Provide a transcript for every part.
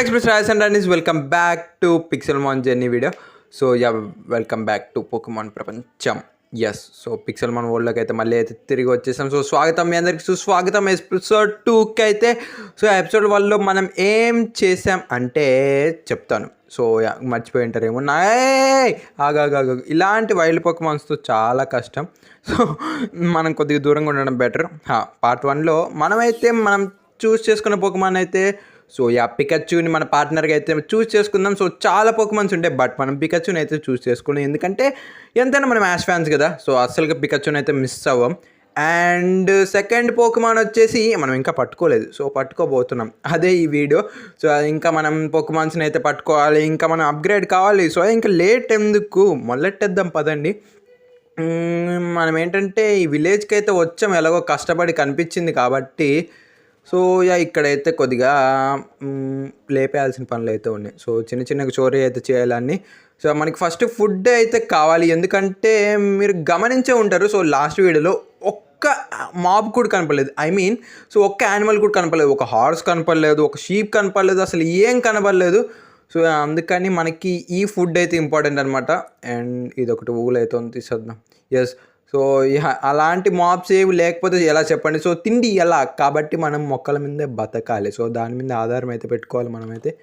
Express Royce and welcome back to pixel man journey video so ya welcome back to Pokemon ప్రపంచం. Yes so pixel man వరల్డ్లోకి అయితే మళ్ళీ అయితే తిరిగి వచ్చేసాం. సో స్వాగతం మీ అందరికి. సుస్వాగతం ఎపిసోడ్ టూకి అయితే. సో ఎపిసోడ్ వన్లో మనం ఏం చేసాం అంటే చెప్తాను. సో యా, మర్చిపోయి ఉంటారేమో. ఆగాగా ఇలాంటి వైల్డ్ పొకమాన్స్తో చాలా కష్టం. సో మనం కొద్దిగా దూరంగా ఉండడం బెటర్ పార్ట్ వన్లో మనమైతే మనం చూస్ చేసుకున్న పొకమాన్ అయితే సో యా పికచ్చుని మన పార్ట్నర్గా అయితే చూస్ చేసుకుందాం. సో చాలా పొకమాన్స్ ఉంటాయి బట్ మనం పికచ్చుని అయితే చూస్ చేసుకున్నాం ఎందుకంటే ఎంతైనా మనం యాష్ ఫ్యాన్స్ కదా. సో అస్సలుగా పికచ్చుని అయితే మిస్ అవ్వం. అండ్ సెకండ్ పోకుమాన్ వచ్చేసి మనం ఇంకా పట్టుకోలేదు. సో పట్టుకోబోతున్నాం. అదే ఈ వీడియో సో ఇంకా మనం పోకుమాన్స్ని అయితే పట్టుకోవాలి. ఇంకా మనం అప్గ్రేడ్ కావాలి. సో ఇంకా లేట్ ఎందుకు? మొదలెట్టేద్దాం పదండి. మనం ఏంటంటే ఈ విలేజ్కి అయితే వచ్చాం. ఎలాగో కష్టపడి కనిపించింది కాబట్టి సో యా ఇక్కడైతే కొద్దిగా లేపేయాల్సిన పనులు అయితే ఉన్నాయి. సో చిన్న చిన్న చోరీ అయితే చేయాలని సో మనకి ఫస్ట్ ఫుడ్ అయితే కావాలి. ఎందుకంటే మీరు గమనించే ఉంటారు. సో లాస్ట్ వీడియోలో ఒక్క మాబ్ కూడా కనపడలేదు. ఐ మీన్ సో ఒక్క యానిమల్ కూడా కనపడలేదు. ఒక హార్స్ కనపడలేదు. ఒక షీప్ కనపడలేదు. అసలు ఏం కనపడలేదు. సో అందుకని మనకి ఈ ఫుడ్ అయితే ఇంపార్టెంట్ అనమాట అండ్ ఇది ఒకటి ఊలు అయితే ఉంది. తీసేద్దాం ఎస్ సో ఇహ- అలాంటి మాబ్స్ ఏవి లేకపోతే ఎలా చెప్పండి? సో తిండి ఎలా? కాబట్టి మనం మొక్కల మీదే బతకాలి. సో దాని మీద ఆధారం అయితే పెట్టుకోవాలి మనమైతే.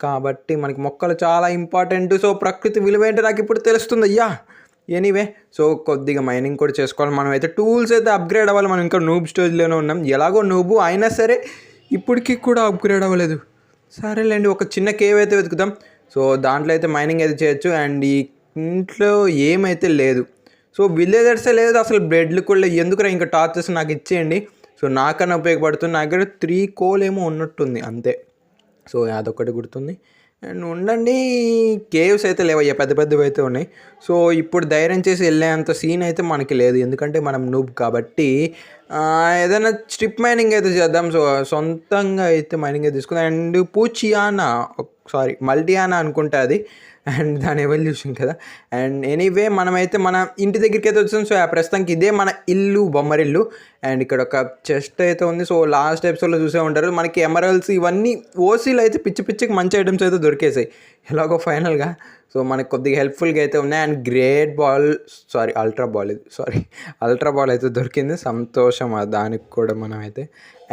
కాబట్టి మనకి మొక్కలు చాలా ఇంపార్టెంట్ సో ప్రకృతి విలువ ఏంటో నాకు ఇప్పుడు తెలుస్తుంది అయ్యా. ఎనీవే సో కొద్దిగా మైనింగ్ కూడా చేసుకోవాలి. మనం అయితే టూల్స్ అయితే అప్గ్రేడ్ అవ్వాలి. మనం ఇంకా నూబ్ స్టేజ్లోనే ఉన్నాం. ఎలాగో నూబు అయినా సరే ఇప్పటికీ కూడా అప్గ్రేడ్ అవ్వలేదు. సరేలేండి ఒక చిన్న కేవ్ అయితే వెతుకుదాం. సో దాంట్లో అయితే మైనింగ్ అయితే చేయొచ్చు. అండ్ ఈ ఇంట్లో ఏమైతే లేదు సో విలేజర్సే లేదు అసలు బ్రెడ్లు కూడా ఎందుకురా ఇంకా టార్చెస్ నాకు ఇచ్చేయండి? సో నాకన్నా ఉపయోగపడుతుంది. నా దగ్గర త్రీ కోల్ ఏమో ఉన్నట్టుంది అంతే. సో అదొకటి గుర్తుంది. అండ్ ఉండండి కేవ్స్ అయితే లేవయ్యా పెద్ద పెద్దవి అయితే ఉన్నాయి. సో ఇప్పుడు ధైర్యం చేసి వెళ్ళేంత సీన్ అయితే మనకి లేదు. ఎందుకంటే మనం నూబ్ కాబట్టి ఏదైనా స్ట్రిప్ మైనింగ్ అయితే చేద్దాం. సో సొంతంగా అయితే మైనింగ్ అయితే తీసుకుందాం. అండ్ పూచియానా సారీ మల్టియానా అనుకుంటా అది. అండ్ దాని ఎవల్యూషన్ కదా. అండ్ ఎనీవే మనమైతే మన ఇంటి దగ్గరికి అయితే వచ్చాం. సో ఆ ప్రస్తుతానికి ఇదే మన ఇల్లు బొమ్మరిల్లు అండ్ ఇక్కడ ఒక చెస్ట్ అయితే ఉంది. సో లాస్ట్ ఎపిసోడ్లో చూసే ఉంటారు. మనకి ఎమరల్స్ ఇవన్నీ ఓసీలు అయితే పిచ్చి పిచ్చికి మంచి ఐటమ్స్ అయితే దొరికేసాయి. ఎలాగో ఫైనల్గా సో మనకి కొద్దిగా హెల్ప్ఫుల్గా అయితే ఉన్నాయి. And great ball sorry ultra ball ఇది. సారీ అల్ట్రా బాల్ అయితే దొరికింది. సంతోషం దానికి కూడా మనం అయితే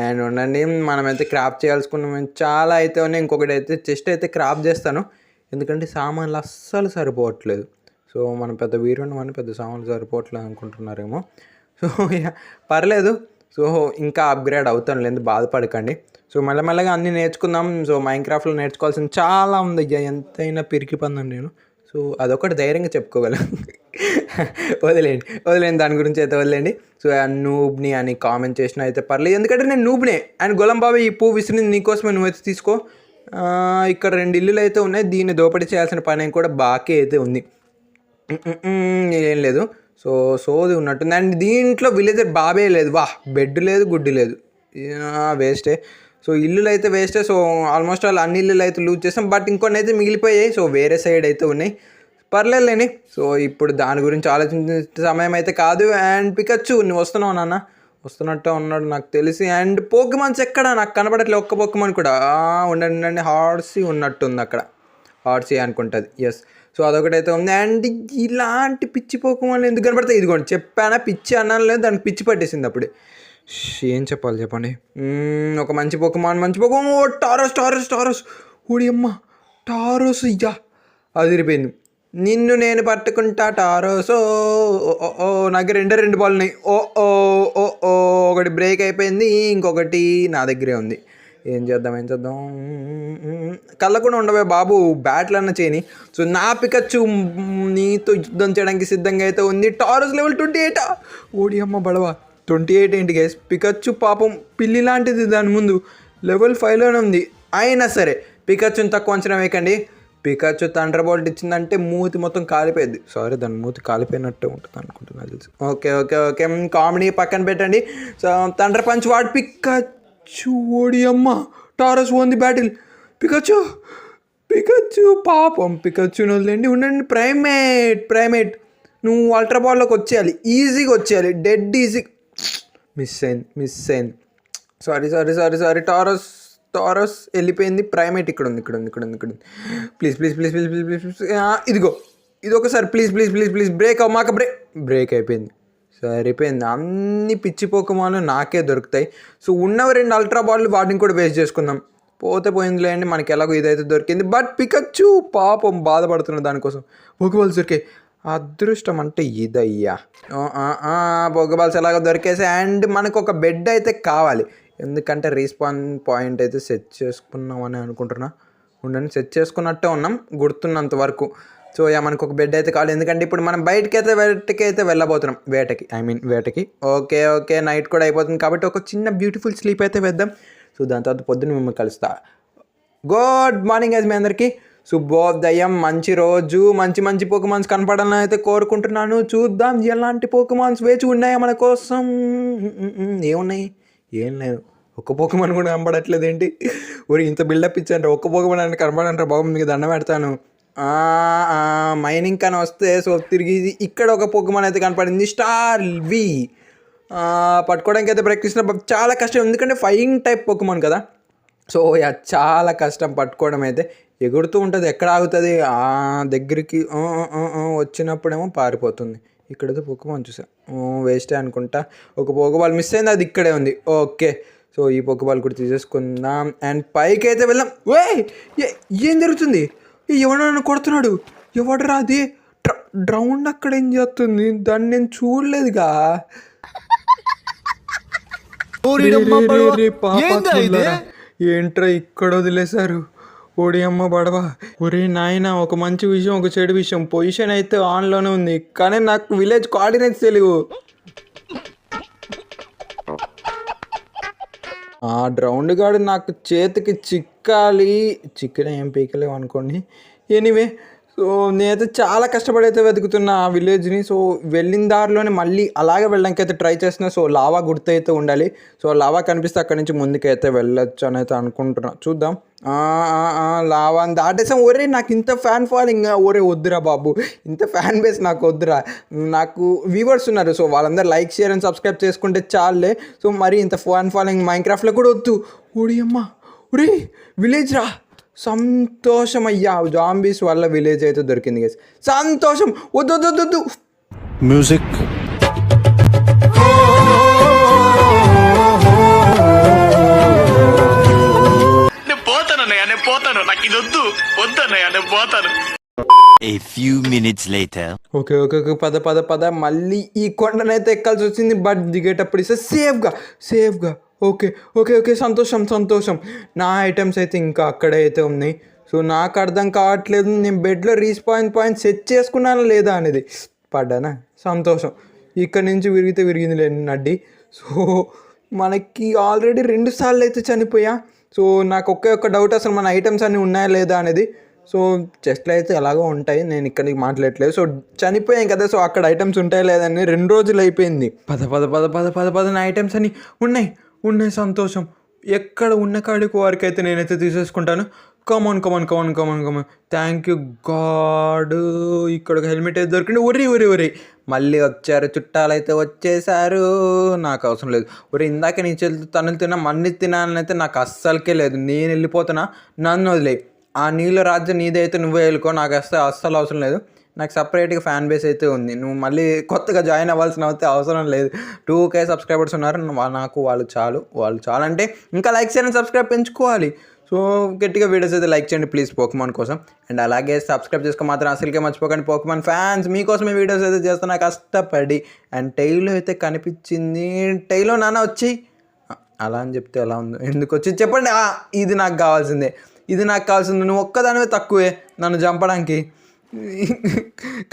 అండ్ ఉండండి మనమైతే క్రాప్ చేయాల్సుకున్నాం చాలా అయితే ఉన్నాయి. ఇంకొకటి అయితే చెస్ట్ అయితే క్రాప్ చేస్తాను. ఎందుకంటే సామాన్లు అస్సలు సరిపోవట్లేదు. సో మనం పెద్ద వీరుని అని పెద్ద సామాన్లు సరిపోవట్లేదు అనుకుంటున్నారేమో. సో పర్లేదు. సో ఇంకా అప్గ్రేడ్ అవుతాను లేదు బాధపడకండి. సో మెల్లమెల్లగా అన్నీ నేర్చుకుందాం. సో మైండ్ క్రాఫ్ట్లో నేర్చుకోవాల్సింది చాలా ఉంది. అయ్యా ఎంతైనా పిరికి పందండి నేను. సో అదొకటి ధైర్యంగా చెప్పుకోగలను. వదిలేండి వదిలేండి దాని గురించి అయితే వదిలేండి సో ఆ నూబ్ని అని కామెంట్ చేసిన అయితే పర్లేదు. ఎందుకంటే నేను నూబ్నే. అండ్ గులాంబాబు ఈ పువ్వు విసిరింది నీకోసమే నువ్వైతే తీసుకో. ఇక్కడ రెండు ఇల్లులు అయితే ఉన్నాయి. దీన్ని దోపిడీ చేయాల్సిన పని కూడా బాకీ అయితే ఉంది. ఏం లేదు. సో సోది ఉన్నట్టుంది. అండ్ దీంట్లో విలేజర్ బాబే లేదు. వా బెడ్ లేదు గుడ్డి లేదు. వేస్టే. సో ఇల్లులు అయితే వేస్టే. సో ఆల్మోస్ట్ ఆల్ అన్ని ఇల్లులు అయితే లూజ్ చేస్తాం. బట్ ఇంకొన్ని అయితే మిగిలిపోయాయి. సో వేరే సైడ్ అయితే ఉన్నాయి. పర్లేదులేని సో ఇప్పుడు దాని గురించి ఆలోచించే సమయం అయితే కాదు. అండ్ పికచ్చు నువ్వు వస్తున్నావు నాన్న. వస్తున్నట్టే ఉన్నాడు నాకు తెలిసి. అండ్ పోకిమాన్స్ ఎక్కడ? నాకు కనబడట్లేదు ఒక్క పోకిమాన్ కూడా. ఉండండి ఉండండి. హార్సీ ఉన్నట్టుంది అక్కడ. హార్సీ అనుకుంటుంది. ఎస్ సో అదొకటైతే ఉంది. అండ్ ఇలాంటి పిచ్చి పోకమాన్లు ఎందుకు కనబడతాయి? ఇదిగోండి చెప్పానా? పిచ్చి అన్నాను లేదు. దానికి పిచ్చి పట్టేసింది అప్పుడే. ఏం చెప్పాలి చెప్పండి? ఒక మంచి పోకమాన్ మంచి పోకమాన్. Oh Tauros Tauros Tauros. ఓడి అమ్మ టారస్ ఇయ్యా అదిరిపోయింది. నిన్ను నేను పట్టుకుంటా టారోసో ఓ, ఓ, నాకు రెండే రెండు బాల్ ఉన్నాయి ఓ ఓ ఓ ఓ ఒకటి బ్రేక్ అయిపోయింది ఇంకొకటి నా దగ్గరే ఉంది. ఏం చేద్దాం ఏం చేద్దాం? కళ్ళ కూడా ఉండవే బాబు బ్యాట్లు అన్న చేయని సో నా పికచ్చు నీతో యుద్ధం చేయడానికి సిద్ధంగా అయితే ఉంది. టారస్ లెవెల్ ట్వంటీ ఎయిటా ఓడి అమ్మ బడవా ట్వంటీ ఎయిట్ ఏంటి గైస్ పికచ్చు పాపం పిల్లి లాంటిది దాని ముందు. లెవెల్ ఫైవ్లోనే ఉంది. అయినా సరే పికచ్చుని తక్కువ అంచనా వేయకండి. పికాచు తండ్ర బోల్ట్ ఇచ్చిందంటే మూతి మొత్తం కాలిపోయింది. సారీ దాని మూతి కాలిపోయినట్టు ఉంటుంది అనుకుంటున్నా తెలుసు. Okay okay okay. కామెడీ పక్కన పెట్టండి. సో తండ్ర పంచ్ వాడు పికాచు ఓడి అమ్మ. టారస్ ఓంది బ్యాటిల్ పికాచు పికచ్చు పాపం. పికచ్చుని వదిలేండి ఉండండి ప్రైమేట్ ప్రైమేట్. నువ్వు అల్ట్రా బాల్లోకి వచ్చేయాలి. ఈజీగా వచ్చేయాలి. Dead easy. మిస్ అయింది మిస్ అయింది. Sorry sorry sorry sorry. Tauros Tauros వెళ్ళిపోయింది ప్రైమేట్ ఇక్కడ ఉంది ఇక్కడ ఉంది ఇక్కడ ఉంది ఇక్కడ ఉంది please please please please please please ఇదిగో ఇది ఒకసారి please please please please break అవ్వమాక break break అయిపోయింది. సరిపోయింది. అన్ని పిచ్చి పోకమాలు నాకే దొరుకుతాయి. సో ఉన్నవి రెండు అల్ట్రా బాల్ వాటిని కూడా వేస్ట్ చేసుకుందాం. పోతే పోయిందిలే అండి మనకి ఎలాగో ఇదైతే దొరికింది. బట్ పికచ్చు పాపం బాధపడుతున్న దానికోసం. పోకబాల్స్ దొరికాయి అదృష్టం అంటే ఇదయ్యా. పోకబాల్స్ ఎలాగో దొరికేసి అండ్ మనకు ఒక బెడ్ అయితే కావాలి. ఎందుకంటే రీస్పాన్ పాయింట్ అయితే సెట్ చేసుకున్నామని అనుకుంటున్నా. ఉండండి సెట్ చేసుకున్నట్టే ఉన్నాం గుర్తున్నంత వరకు. సో యా మనకు ఒక బెడ్ అయితే కావాలి. ఎందుకంటే ఇప్పుడు మనం బయటకి అయితే వేటకి అయితే వెళ్ళబోతున్నాం. వేటకి ఐ మీన్ వేటకి. ఓకే ఓకే నైట్ కూడా అయిపోతుంది కాబట్టి ఒక చిన్న బ్యూటిఫుల్ స్లీప్ అయితే వేద్దాం. సో దాని తర్వాత పొద్దున్న మిమ్మల్ని కలుస్తా. గుడ్ మార్నింగ్ యాజ్ మీ అందరికీ. శుభోదయం. మంచి రోజు. మంచి మంచి పోకుమాన్స్ కనపడాలని అయితే కోరుకుంటున్నాను. చూద్దాం ఎలాంటి పోకుమాన్స్ వేచి ఉన్నాయా మన కోసం? ఏమున్నాయి? ఏం లేదు. ఒక్క పోకమని కూడా కనబడట్లేదు ఏంటి? ఊరి ఇంత బిల్డప్ ఇచ్చారంటే ఒక్క పోకమని అంటే కనబడంటారు బాబు మీకు దండం పెడతాను. మైనింగ్ కానీ వస్తే సో తిరిగి ఇక్కడ ఒక పోకమన్ అయితే కనపడింది. స్టార్ వి పట్టుకోవడానికి అయితే ప్రయత్నిస్తున్న చాలా కష్టం. ఎందుకంటే ఫైయింగ్ టైప్ పోకమన్ కదా. సో యా చాలా కష్టం పట్టుకోవడం అయితే. ఎగురుతూ ఉంటుంది. ఎక్కడ ఆగుతుంది? ఆ దగ్గరికి వచ్చినప్పుడేమో పారిపోతుంది. ఇక్కడైతే పొక్కబాల్ చూసా. వేస్టే అనుకుంటా. ఒక పొక్కబాల్ మిస్ అయింది అది ఇక్కడే ఉంది. ఓకే. సో ఈ పొక్కబాల్ కూడా తీసేసుకుందాం. అండ్ పైకి అయితే వెళ్దాం. వే ఏం జరుగుతుంది? ఏ, ఎవడో నన్ను కొడుతున్నాడు. ఎవడరా అది? డ్ర- డ్రౌండ్ అక్కడ ఏం చేస్తుంది? దాన్ని నేను చూడలేదుగా. ఏంట్రా ఇక్కడ వదిలేశారు? ఓడి అమ్మ బడవా ఒరే నాయన ఒక మంచి విషయం ఒక చెడు విషయం. పొజిషన్ అయితే ఆన్లోనే ఉంది కానీ నాకు విలేజ్ కోఆర్డినేట్స్ తెలియవు ఆ డ్రౌండ్ గాడు నాకు చేతికి చిక్కాలి. చిక్కిన ఏం పీకలేవు అనుకోండి. ఎనీవే సో నేనైతే చాలా కష్టపడి అయితే వెతుకుతున్నా ఆ విలేజ్ని. సో వెళ్ళిన దారిలోనే మళ్ళీ అలాగే వెళ్ళడానికి అయితే ట్రై చేస్తున్నా. సో లావా గుర్తు అయితే ఉండాలి. సో లావా కనిపిస్తే అక్కడి నుంచి ముందుకైతే వెళ్ళొచ్చు అని అయితే అనుకుంటున్నా. చూద్దాం. లావా అని దాటేసాం. ఒరే నాకు ఇంత ఫ్యాన్ ఫాలోయింగ్. ఒరే వద్దురా బాబు. ఇంత ఫ్యాన్ బేస్ నాకు వద్దురా. నాకు వ్యూవర్స్ ఉన్నారు. సో వాళ్ళందరూ లైక్ షేర్ అండ్ సబ్స్క్రైబ్ చేసుకుంటే చాలే. సో మరి ఇంత ఫ్యాన్ ఫాలోయింగ్ మైండ్ క్రాఫ్ట్లో కూడా వద్దు. ఓడి అమ్మ ఒరే విలేజ్ రా సంతోషం అయ్యా. జాంబీస్ వల్ల విలేజ్ అయితే దొరికింది గైస్ సంతోషం. వద్దు పోతాను A few minutes later. Okay okay okay. పద పద పద. మళ్ళీ ఈ కొండనైతే ఎక్కాల్సి వచ్చింది. బట్ దిగేటప్పుడు ఇస్తే సేఫ్గా సేఫ్గా ఓకే ఓకే ఓకే సంతోషం సంతోషం. నా ఐటమ్స్ అయితే ఇంకా అక్కడే అయితే ఉన్నాయి. సో నాకు అర్థం కావట్లేదు నేను బెడ్లో రీస్పాయింట్ పాయింట్ సెట్ చేసుకున్నానా లేదా అనేది. పడ్డానా? సంతోషం. ఇక్కడ నుంచి విరిగితే విరిగింది లేని నడ్డి. సో మనకి ఆల్రెడీ రెండు సార్లు అయితే చనిపోయా. సో నాకు ఒకే ఒక్క డౌట్ అసలు మన ఐటమ్స్ అన్నీ ఉన్నాయా లేదా అనేది. సో చెస్ట్లు అయితే ఎలాగో ఉంటాయి నేను ఇక్కడికి మాట్లాడట్లేదు. సో చనిపోయాం కదా సో అక్కడ ఐటమ్స్ ఉంటాయి లేదని రెండు రోజులు అయిపోయింది. పద పద పద పద పద పదన నా ఐటమ్స్ అన్ని ఉన్నాయి. ఉండే సంతోషం. ఎక్కడ ఉన్న కాడికి వారికి అయితే నేనైతే తీసేసుకుంటాను. Come on come on come on come on come on thank you God ఇక్కడ ఒక హెల్మెట్ అయితే దొరికింది. ఉరి ఉరి ఉరి మళ్ళీ వచ్చారు. చుట్టాలైతే వచ్చేసారు నాకు అవసరం లేదు. ఒరే ఇందాక నీ చెల్లి తనులు తిన్నా మన్ని తినాలనైతే నాకు అస్సలకే లేదు. నేను వెళ్ళిపోతున్నా. నన్ను వదిలే ఆ నీళ్ళ రాజ్యం నీదైతే నువ్వే వెళ్ళుకో. నాకు అస్సలు అస్సలు అవసరం లేదు. నాకు సపరేట్గా ఫ్యాన్ బేస్ అయితే ఉంది. నువ్వు మళ్ళీ కొత్తగా జాయిన్ అవ్వాల్సిన అయితే అవసరం లేదు. టూ కే సబ్స్క్రైబర్స్ ఉన్నారు. నాకు వాళ్ళు చాలు. వాళ్ళు చాలు అంటే ఇంకా లైక్ చేయండి సబ్స్క్రైబ్ పెంచుకోవాలి. సో గట్టిగా వీడియోస్ అయితే లైక్ చేయండి ప్లీజ్ పోకమాన్ కోసం. అండ్ అలాగే సబ్స్క్రైబ్ చేసుకో మాత్రం అసలుకే మర్చిపోకండి. పోకమాన్ ఫ్యాన్స్ మీకోసమే వీడియోస్ అయితే చేస్తున్నా కష్టపడి. అండ్ టైలో అయితే కనిపించింది. టైలో నాన్న వచ్చి అలా అని చెప్తే ఎలా ఉందో? ఎందుకు వచ్చి? చెప్పండి. ఇది నాకు కావాల్సిందే. ఇది నాకు కావాల్సింది. నువ్వు ఒక్కదానివే తక్కువే నన్ను చంపడానికి.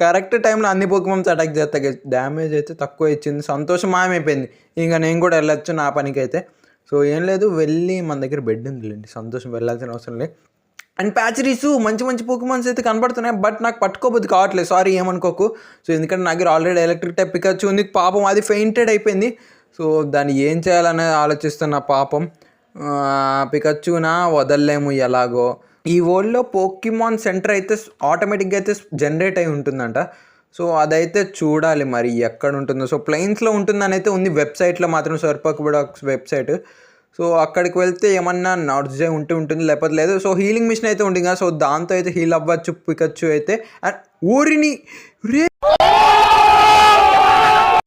కరెక్ట్ టైంలో అన్ని పోకమన్స్ అటాక్ చేస్తాయి డ్యామేజ్ అయితే తక్కువ ఇచ్చింది. సంతోషం మాయమైపోయింది. ఇంకా నేను కూడా వెళ్ళొచ్చు నా పనికి అయితే సో ఏం లేదు వెళ్ళి మన దగ్గర బెడ్ ఉందిలేండి. సంతోషం వెళ్ళాల్సిన అవసరం లేదు. అండ్ ప్యాచరీస్ మంచి మంచి పోకమాన్స్ అయితే కనబడుతున్నాయి. బట్ నాకు పట్టుకోబోద్ది కావట్లేదు. సారీ ఏమనుకోకు. సో ఎందుకంటే నా దగ్గర ఆల్రెడీ ఎలక్ట్రిక్ టైప్ పికచ్చు ఉంది. పాపం అది ఫెయింటెడ్ అయిపోయింది. సో దాన్ని ఏం చేయాలనేది ఆలోచిస్తున్న పాపం. పికచ్చునా వదలలేము ఎలాగో. ఈ వరల్డ్లో పోకిమాన్ సెంటర్ అయితే ఆటోమేటిక్గా అయితే జనరేట్ అయి ఉంటుందంట. సో అదైతే చూడాలి మరి ఎక్కడ ఉంటుందో సో ప్లెయిన్స్లో ఉంటుందని అయితే ఉంది. వెబ్సైట్లో మాత్రం సర్పక్ కూడా వెబ్సైట్ సో అక్కడికి వెళ్తే ఏమన్నా నార్జే ఉంటూ ఉంటుంది లేకపోతే లేదు. సో హీలింగ్ మిషన్ అయితే ఉంటుంది కదా. సో దాంతో అయితే హీల్ అవ్వచ్చు పికచ్చు అయితే. అండ్ ఊరిని రే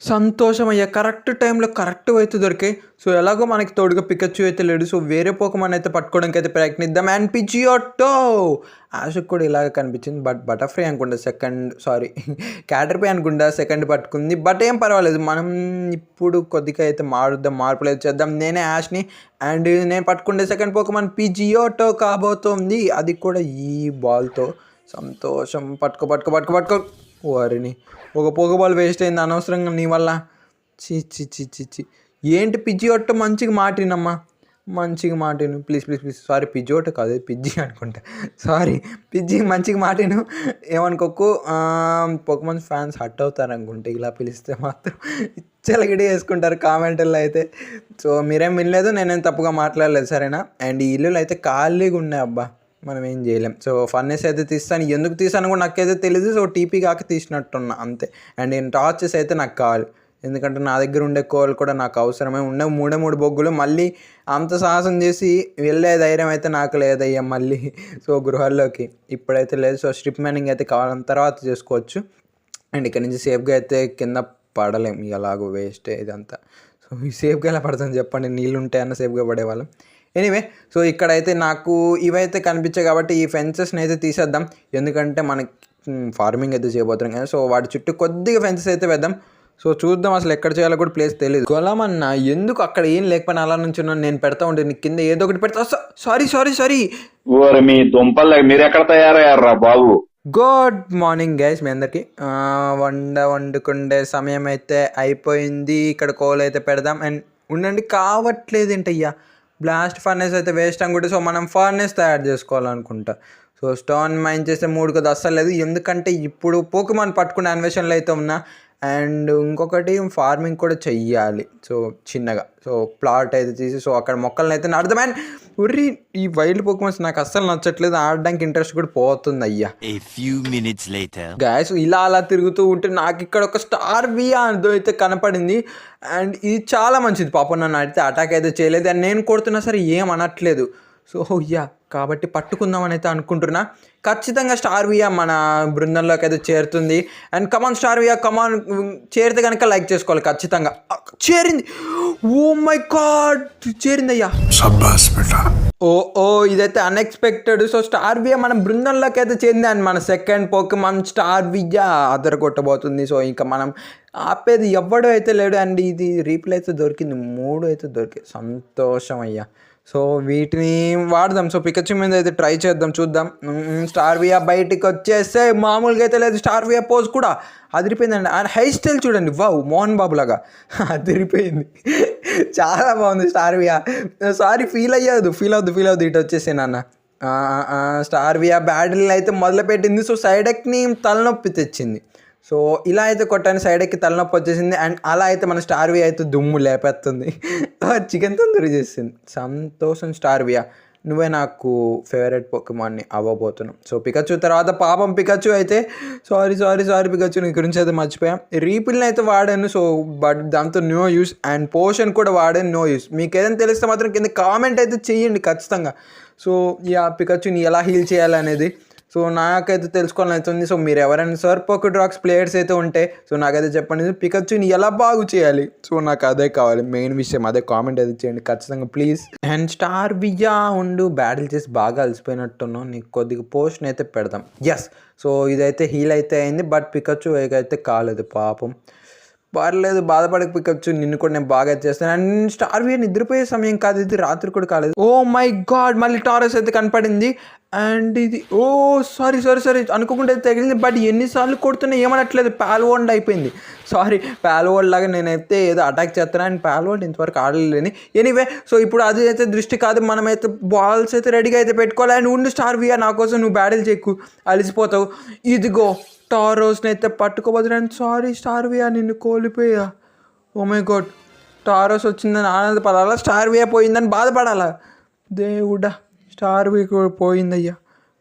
సంతోషం అయ్యా కరెక్ట్ టైంలో కరెక్ట్ అయితే దొరికాయి సో ఎలాగో మనకి తోడుగా పికచ్చు అయితే లేడు. సో వేరే పోకమాన్ అయితే పట్టుకోవడానికి అయితే ప్రయత్నిద్దాం. అండ్ పిజియోటో ఆశకు కూడా ఇలాగ కనిపించింది. బట్ బటర్ఫ్రై అనుకుంటా సెకండ్ సారీ క్యాటర్పై అనుకుంటా సెకండ్ పట్టుకుంది. బట్ ఏం పర్వాలేదు. మనం ఇప్పుడు కొద్దిగా అయితే మారుద్దాం మార్పులు అయితే చేద్దాం. నేనే యాష్ని అండ్ నేను పట్టుకుంటే సెకండ్ పోకమాన్ పిజియోటో కాబోతోంది. అది కూడా ఈ బాల్తో సంతోషం. పట్టుకో పట్టుకో పట్టుకో పట్టుకో. వారిని ఒక పొగబాల్ వేస్ట్ అయింది అనవసరంగా నీ వల్ల. చి చి చి చి చి ఏంటి పిజ్జి ఒట్ట మంచిగా మాటినమ్మా? మంచిగా మాటిను. Please please please. సారీ పిజ్జి ఒట్ట కాదు పిజ్జి అనుకుంటా. సారీ పిజ్జి మంచిగా మాటిను. ఏమనుకోకు పొగమంది ఫ్యాన్స్ హట్ అవుతారు అనుకుంటే ఇలా పిలిస్తే మాత్రం చెలగిడి వేసుకుంటారు కామెంట్లో అయితే. సో మీరేం వినలేదు నేనేం తప్పుగా మాట్లాడలేదు సరేనా? అండ్ ఈ ఇల్లులు అయితే ఖాళీగా ఉన్నాయి అబ్బా. మనం ఏం చేయలేం. సో ఫన్నెస్ అయితే తీస్తాను. ఎందుకు తీసాను కూడా నాకైతే తెలియదు సో టీపీ కాక తీసినట్టున్నా అంతే. అండ్ నేను టార్చెస్ అయితే నాకు కావాలి. ఎందుకంటే నా దగ్గర ఉండే కోల్ కూడా నాకు అవసరమే. ఉండే మూడే మూడు బొగ్గులు. మళ్ళీ అంత సాహసం చేసి వెళ్ళే ధైర్యం అయితే నాకు లేదయ్యా మళ్ళీ. సో గృహాల్లోకి ఇప్పుడైతే లేదు. సో స్ట్రిప్ మ్యానింగ్ అయితే కావాలని తర్వాత చేసుకోవచ్చు. అండ్ ఇక్కడ నుంచి సేఫ్గా అయితే కింద పడలేం. ఇక అలాగో వేస్ట్ ఇదంతా. సో ఈ సేఫ్గా ఎలా పడుతుంది చెప్పండి. నీళ్ళు ఉంటాయన్న సేఫ్గా పడేవాళ్ళం. ఎనీవే సో ఇక్కడైతే నాకు ఇవైతే కనిపించాయి కాబట్టి ఈ ఫెన్సెస్ని అయితే తీసేద్దాం. ఎందుకంటే మనకి ఫార్మింగ్ అయితే చేయబోతున్నాం కదా. సో వాటి చుట్టూ కొద్దిగా ఫెన్సెస్ అయితే వేద్దాం. సో చూద్దాం అసలు ఎక్కడ చేయాలో కూడా ప్లేస్ తెలియదు గొలమన్న ఎందుకు అక్కడ ఏం లేకపోయినా అలా నుంచి నేను పెడతా ఉంటే నీ కింద ఏదో ఒకటి పెడతా. సారీ సారీ సారీ మీ దుంపలు మీరు ఎక్కడ తయారయ్యారా బాబు? గుడ్ మార్నింగ్ గైస్ మీ అందరికి. వండ వండుకుండే సమయం అయితే అయిపోయింది. ఇక్కడ కోల్ అయితే పెడదాం. అండ్ ఉండండి కావట్లేదు ఏంటయ్యా బ్లాస్ట్ ఫర్నెస్ అయితే వేస్ట్ అనుకుంటే సో మనం ఫర్నెస్ తయారు చేసుకోవాలనుకుంటా. సో స్టోన్ మైన్ చేస్తే మూడు కదా అస్సలు లేదు. ఎందుకంటే ఇప్పుడు పోకుమాన్ పట్టుకునే అన్వేషణలో అయితే ఉన్నా అండ్ ఇంకొకటి ఫార్మింగ్ కూడా చెయ్యాలి. సో చిన్నగా సో ప్లాట్ అయితే తీసి సో అక్కడ మొక్కలను అయితే నాటుదాం. అండ్ ఉర్రి ఈ వైల్డ్ పోకుమాన్స్ నాకు అస్సలు నచ్చట్లేదు. ఆడడానికి ఇంట్రెస్ట్ కూడా పోతుంది అయ్యా minutes later. గ్యాస్ ఇలా అలా తిరుగుతూ ఉంటే నాకు ఇక్కడ ఒక స్టార్ వియా అందో అయితే కనపడింది. అండ్ ఇది చాలా మంచిది. పాపం నన్ను అడిగితే అటాక్ అయితే చేయలేదు. అండ్ నేను కొడుతున్నా సరే ఏం అనట్లేదు. సో యా కాబట్టి పట్టుకుందామని అయితే అనుకుంటున్నా. ఖచ్చితంగా స్టార్ వియా మన బృందంలోకి అయితే చేరుతుంది. And come on Staravia come on చేరితే కనుక లైక్ చేసుకోవాలి ఖచ్చితంగా. చేరింది. ఓ మై గాడ్ చేరింది అయ్యా ఓ ఓ ఇదైతే అన్ఎక్స్పెక్టెడ్ సో స్టార్ వియా మన బృందంలోకి అయితే చెంది అండ్ మన సెకండ్ పోకమాన్ స్టార్ వియా అదర కొట్టబోతుంది సో ఇంకా మనం ఆపేది ఎవ్వడు అయితే లేడు. అండ్ ఇది రీప్లే అయితే దొరికింది. మూడు అయితే దొరికింది. సంతోషం అయ్యా. సో వీటిని వాడదాం. సో పికచ్చు మీద అయితే ట్రై చేద్దాం చూద్దాం. స్టార్ వియా బయటికి వచ్చేస్తే మామూలుగా అయితే లేదు. స్టార్ వియా పోజ్ కూడా అదిరిపోయిందండి. ఆయన హెయిర్ స్టైల్ చూడండి. వావ్ మోహన్ బాబు లాగా. అదిరిపోయింది. చాలా బాగుంది స్టార్ వియా సారీ ఫీల్ అయ్యదు. ఫీల్ అవుద్దు ఫీల్ అవుద్దు. ఇటు వచ్చేసి నాన్న. స్టార్ వియా బ్యాటిల్ అయితే మొదలుపెట్టింది. సో సైడెక్ని తలనొప్పి తెచ్చింది. సో ఇలా అయితే కొట్టాను సైడ్ ఎక్కి తలనొప్పి వచ్చేసింది అండ్ అలా అయితే మన స్టార్వి అయితే దుమ్ము లేపేస్తుంది చికెన్ తందూరి చేసింది. సంతోషం స్టార్ వియా. నువ్వే నాకు ఫేవరెట్ పొక్కుమాన్ని అవ్వబోతున్నావు. సో పికచ్చు తర్వాత పాపం పికచ్చు అయితే సారీ సారీ సారీ పికచ్చు నీ గురించి అయితే మర్చిపోయాం రీపిల్ని అయితే వాడాను సో బట్ దాంతో నో యూస్ అండ్ పోషన్ కూడా వాడాను నో యూస్ మీకు ఏదైనా తెలిస్తే మాత్రం కింద కామెంట్ అయితే చేయండి ఖచ్చితంగా. సో యా పికచ్చుని ఎలా హీల్ చేయాలనేది. సో నాకైతే తెలుసుకోవాలని ఉంది సో మీరు ఎవరైనా సర్ పాకెట్ రాక్స్ ప్లేయర్స్ అయితే ఉంటే సో నాకైతే చెప్పండి. పికచ్చుని ఎలా బాగు చేయాలి? సో నాకు అదే కావాలి. మెయిన్ విషయం అదే కామెంట్ అయితే చేయండి. ఖచ్చితంగా ప్లీజ్. అండ్ స్టార్ వియా ఉండు బ్యాటిల్ చేసి బాగా అలసిపోయినట్టున్నావు. నీకు కొద్దిగా పోస్ట్ అయితే పెడదాం ఎస్ సో ఇదైతే హీల్ అయితే అయింది. బట్ పికచ్చు అయితే కాలేదు. పాపం. పర్లేదు బాధపడకపోచ్చు నిన్ను కూడా నేను బాగా చేస్తాను. అండ్ స్టార్ వియర్ నిద్రపోయే సమయం కాదు ఇది రాత్రి కూడా కాలేదు. ఓ మై గాడ్ మళ్ళీ టారస్ అయితే కనపడింది. అండ్ ఇది ఓ సారీ సారీ సారీ అనుకోకుండా అయితే తగిలింది. బట్ ఎన్నిసార్లు కొడుతున్నా ఏమనట్లేదు పాల్వోల్డ్ అయిపోయింది. సారీ పాల్వోల్డ్ లాగా నేనైతే ఏదో అటాక్ చేస్తాను. అండ్ పాల్వోల్డ్ ఇంతవరకు ఆడలేని. ఎనీవే సో ఇప్పుడు అది అయితే దృష్టి కాదు మనమైతే బాల్స్ అయితే రెడీగా అయితే పెట్టుకోవాలి. అండ్ ఉండు స్టార్ వియా నా కోసం నువ్వు బ్యాటిల్ చెక్కు అలసిపోతావు. ఇదిగో టారోస్ని అయితే పట్టుకోబోతున్నాను సారీ స్టార్ వియా నిన్ను కోల్పోయా. ఓ గోడ్ టారోస్ వచ్చిందని ఆనందపడాలా? స్టార్వియా పోయిందని బాధపడాలా? దేవుడా స్టార్వియా కూడా పోయిందయ్యా.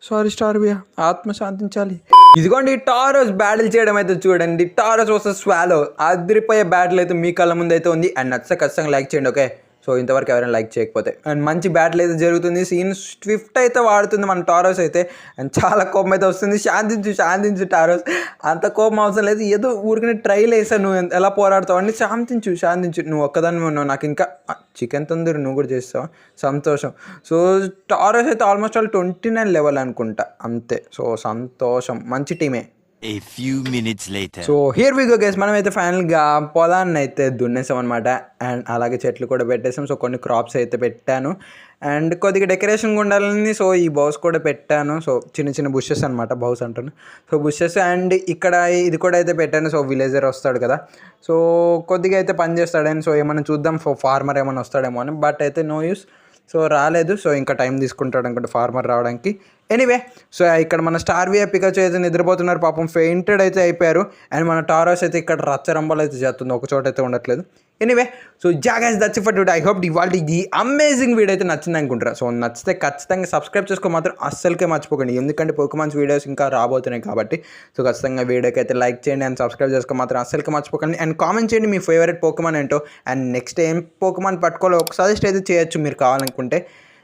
సారీ స్టార్వియా ఆత్మ శాంతించాలి. ఇదిగోండి టారోస్ బ్యాటిల్ చేయడం అయితే చూడండి. Tauros versus Swellow. అదిరిపోయే బ్యాటిల్ అయితే మీ కళ్ళ ముందు అయితే ఉంది. అండ్ నచ్చ ఖచ్చితంగా లైక్ చేయండి ఓకే? సో ఇంతవరకు ఎవరైనా లైక్ చేయకపోతే. అండ్ మంచి బ్యాటిల్ అయితే జరుగుతుంది. సీన్ స్విఫ్ట్ అయితే వాడుతుంది మన టారోస్ అయితే. అండ్ చాలా కోపం అయితే వస్తుంది. శాంతించు శాంతించు టారోస్. అంత కోపం అవసరం లేదు. ఏదో ఊరికనే ట్రైల్ వేసా నువ్వు ఎలా పోరాడతావు అని శాంతించు శాంతించు. నువ్వు ఒక్కదాన్ని ఉన్నావు. నాకు ఇంకా చికెన్ తొందర నువ్వు కూడా చేస్తావు? సంతోషం. సో టారోస్ అయితే almost all twenty nine level అనుకుంటా. అంతే. సో సంతోషం. మంచి టీమే A few minutes later. So here we go guys మనం అయితే ఫైనల్గా పొలాన్ని అయితే దున్నేసాం అనమాట అండ్ అలాగే చెట్లు కూడా పెట్టేసాం. సో కొన్ని క్రాప్స్ అయితే పెట్టాను. అండ్ కొద్దిగా డెకరేషన్ ఉండాలని సో ఈ బౌస్ కూడా పెట్టాను. సో చిన్న చిన్న బుషెస్ అనమాట బౌస్ అంటాను. సో బుషెస్ అండ్ ఇక్కడ ఇది కూడా అయితే పెట్టాను. సో విలేజర్ వస్తాడు కదా. సో కొద్దిగా అయితే పని చేస్తాడని సో ఏమైనా చూద్దాం. సో ఫార్మర్ ఏమైనా వస్తాడేమో అని. బట్ అయితే నో యూస్ సో రాలేదు. సో ఇంకా టైం తీసుకుంటాడు అనుకుంటే ఫార్మర్ రావడానికి. ఎనీవే సో ఇక్కడ మన స్టార్ విఐ పికచ్ అయితే నిద్రపోతున్నారు. పాపం ఫెయింటెడ్ అయితే అయిపోయారు. అండ్ మన టారోస్ అయితే ఇక్కడ రచ్చరంబలు అయితే చేస్తుంది. ఒక చోట అయితే ఉండట్లేదు. ఎనీవే సో జాగాస్ దచ్చి ఫర్ టుడే ఐ హోప్ ఇవాళ ఈ అమేజింగ్ వీడియో అయితే నచ్చింది అనుకుంటారా సో నచ్చితే ఖచ్చితంగా సబ్స్క్రైబ్ చేసుకో మాత్రం అస్సలకే మర్చిపోకండి. ఎందుకంటే పోకమాన్స్ వీడియోస్ ఇంకా రాబోతున్నాయి కాబట్టి. సో ఖచ్చితంగా వీడియోకి అయితే లైక్ చేయండి అండ్ సబ్స్క్రైబ్ చేసుకో మాత్రం అస్సలకే మర్చిపోకండి. అండ్ కామెంట్ చేయండి మీ ఫేవరెట్ పోకమాన్ ఏంటో. అండ్ నెక్స్ట్ ఏం పోకమాన్ పట్టుకోవాలో ఒక సజెస్ట్ అయితే చేయొచ్చు మీరు కావాలనుకుంటే.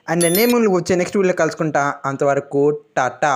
అండ్ నేను వచ్చే నెక్స్ట్ వీడియోలో కలుసుకుంటా. అంతవరకు టాటా.